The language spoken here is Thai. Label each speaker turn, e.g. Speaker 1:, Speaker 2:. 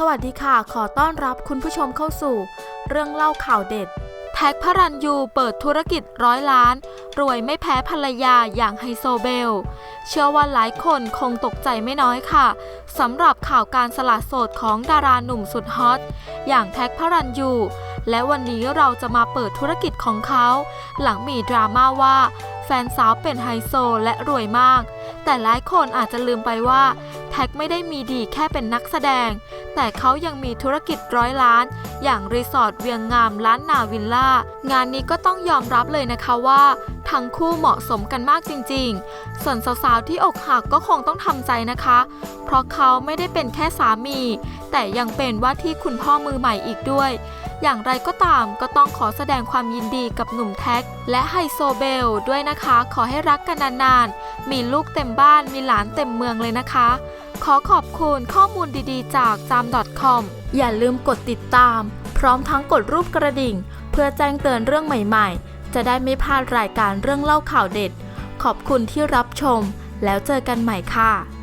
Speaker 1: สวัสดีค่ะ ขอต้อนรับคุณผู้ชมเข้าสู่ เรื่องเล่าข่าวเด็ด แท็กพระรันยูเปิดธุรกิจร้อยล้าน รวยไม่แพ้ภรรยาอย่างไฮโซเบล เชื่อว่าหลายคนคงตกใจไม่น้อยค่ะสำหรับข่าวการสละโสดของดาราหนุ่มสุดฮอต อย่างแท็กพระรันยู และวันนี้เราจะมาเปิดธุรกิจของเขา หลังมีดราม่าว่าแฟนสาวเป็นไฮโซและรวยมาก แต่หลายคนอาจจะลืมไปว่า แท็กไม่ได้มีดีแค่เป็นนักแสดง แต่เขายังมีธุรกิจร้อยล้าน อย่างรีสอร์ทเวียงงามล้านนาวิลล่างานนี้ก็ต้องยอมรับเลยนะคะว่า ทั้งคู่เหมาะสมกันมากจริง ๆ ส่วนสาวๆที่อกหักก็คงต้องทำใจนะคะ เพราะเขาไม่ได้เป็นแค่สามี แต่ยังเป็นว่าที่คุณพ่อมือใหม่อีกด้วย อย่างไรก็ตามก็ต้องขอแสดงความยินดีกับหนุ่มแท็ก และไฮโซเบลด้วยนะคะ ขอให้รักกันนานๆ มีลูกเต็มบ้านมีหลานเต็มเมืองเลยนะคะ ขอขอบคุณข้อมูลดีๆ จากจาม .com อย่าลืมกดติดตาม พร้อมทั้งกดรูปกระดิ่ง เพื่อแจ้งเตือนเรื่องใหม่ๆ จะได้ไม่พลาดรายการเรื่องเล่าข่าวเด็ด ขอบคุณที่รับชม แล้วเจอกันใหม่ค่ะ